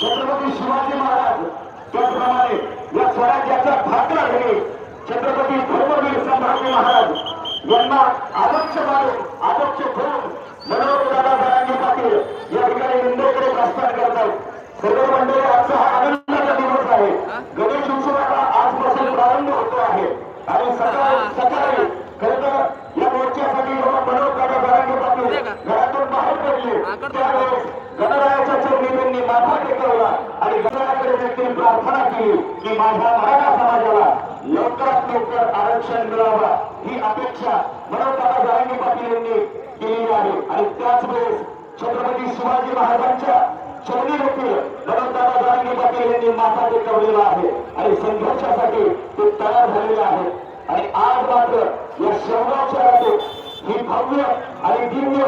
छत्रपती शिवाजी महाराज त्याचप्रमाणे या स्वराज्याचा भाकरा घरी छत्रपती धर्मवीर संभाजी महाराज यांना आदर्श मानून आदर्श ठेवून मनोहर दादा पाटील या ठिकाणी मुंबईकडे प्रस्थान करतात. सर्व मंडळी आजचा हा मी प्रार्थना केली की माझ्या मराठा समाजाला लवकरात लवकर आरक्षण मिळावं ही अपेक्षा मनोहरदादा जरांगे पाटील यांनी केलेली आहे. आणि त्याच वेळेस छत्रपती शिवाजी महाराजांच्या चरणी देखील मनोहरदादा जरांगे पाटील यांनी माथा टेकवलेला आहे. आणि संघर्षासाठी ते तयार झालेले आहेत. आणि आज मात्र या शहराच्या रात्री ही भव्य आणि दिव्य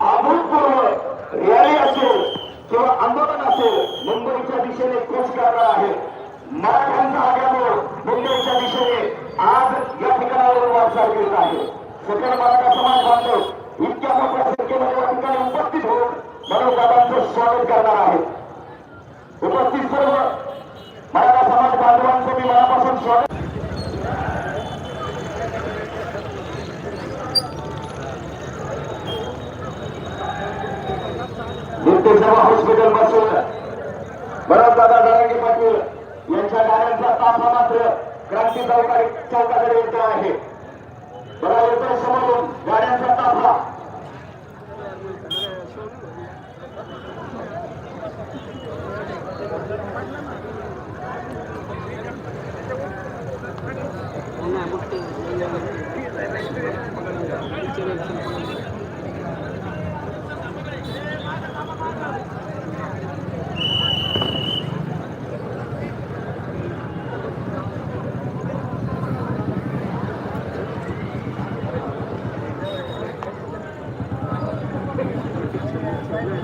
अभूतपूर्व रॅली असेल किंवा आंदोलन असेल मुंबईच्या कूच आहे. मराठ्यांचा आग्यामोड मुंबईच्या दिशेने आज या ठिकाणावर वाटचाल करीत आहे. सकल मराठा समाज बांधव इतक्या मोठ्या संख्येमध्ये या ठिकाणी उपस्थित होऊन मनोदादांचं स्वागत करणार आहे उपस्थित सर्व मराठा समाज बांधवांचं मी मनापासून स्वागत निर्देशवा हॉस्पिटल बसून दादा जरांगे पाटील यांच्या गाड्यांचा ताफा मात्र क्रांती चौका चौकाकडे येतो आहे. बघा येतो समोरून गाड्यांचा ताफा.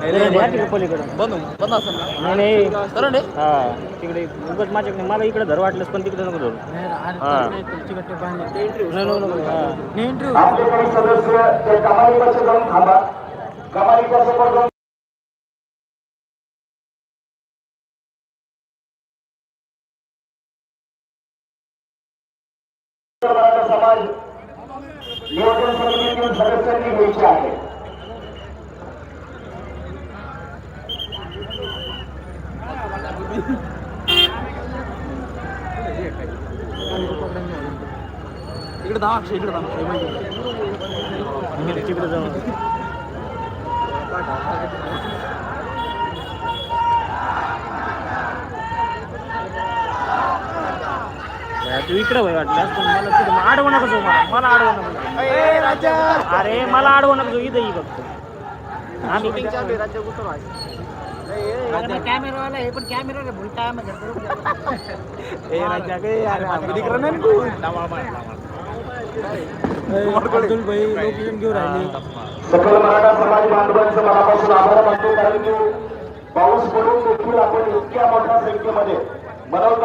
उभा बंद बंद असेल ना? नाही करंट आहे हा? तिकडे माझ्याकडे मला इकडे धर वाटलंस पण तिकडे नको धरू. हा. समाज नियोजन समितीतील सदस्यांनी घ्यायचे आहे. इकडे दहा अक्षय इकडे दहा मी तिकडे जाऊन तू इकडे वय वाटल्यास पण मला तिथं आडवं नको जाऊ मला मला आडवं नको जाऊ. अरे मला आडवं नको जाऊ इथं फक्त आम्ही कॅमेरावाला हे पण कॅमेरा भुलटा अब्दुल भाई लोकेशन घेऊन राहिले. सकल मराठा समाज बांधवांचं मनापासून आभार मानतो कारण की पाऊस पडून देखील आपण इतक्या मोठ्या संख्येमध्ये मनोरंजन